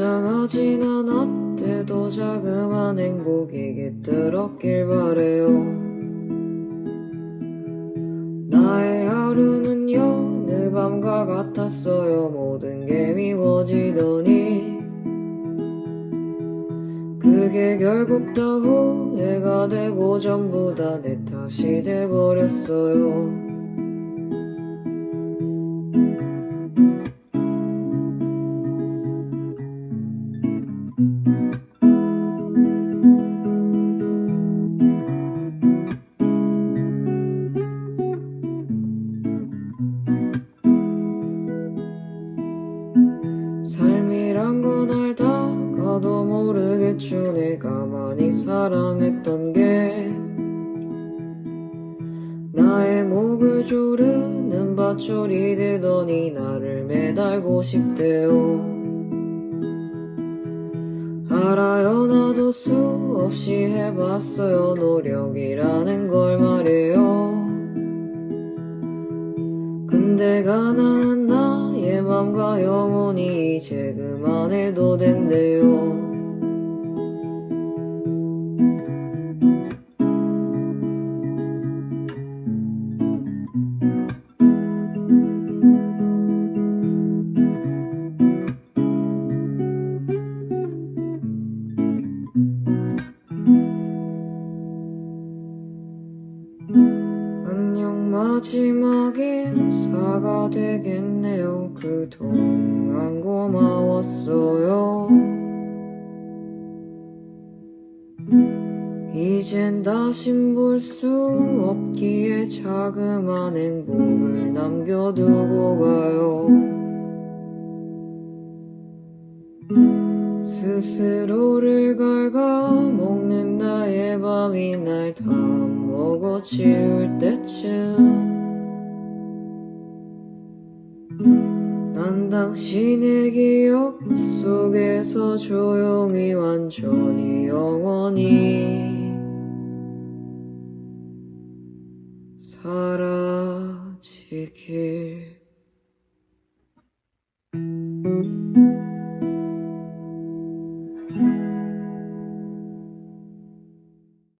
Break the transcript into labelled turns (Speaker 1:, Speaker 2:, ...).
Speaker 1: 거창하진 않았대도 자그만 행복이 깃들었길 바래요. 나의 하루는 여느 밤과 같았어요. 모든 게 미워지더니. 그게 결국 다 후회가 되고 전부 다 내 탓이 돼버렸어요. 알다가도 모르겠죠. 내가 많이 사랑했던 게 나의 목을 조르는 밧줄이 되더니 나를 매달고 싶대요. 알아요. 나도 수없이 해봤어요. 노력이라는 걸 말해요. 근데 가난한 나의 맘과 영혼이 이제 그만해도 된대요 마지막 인사가 되겠네요. 그동안 고마웠어요. 이젠 다신 볼 수 없기에 자그만 행복을 남겨두고 가요. 스스로를 갉아먹는 나의 밤이 날 다 먹어치울 때쯤 난 당신의 기억 속에서 조용히 완전히 영원히 사라지길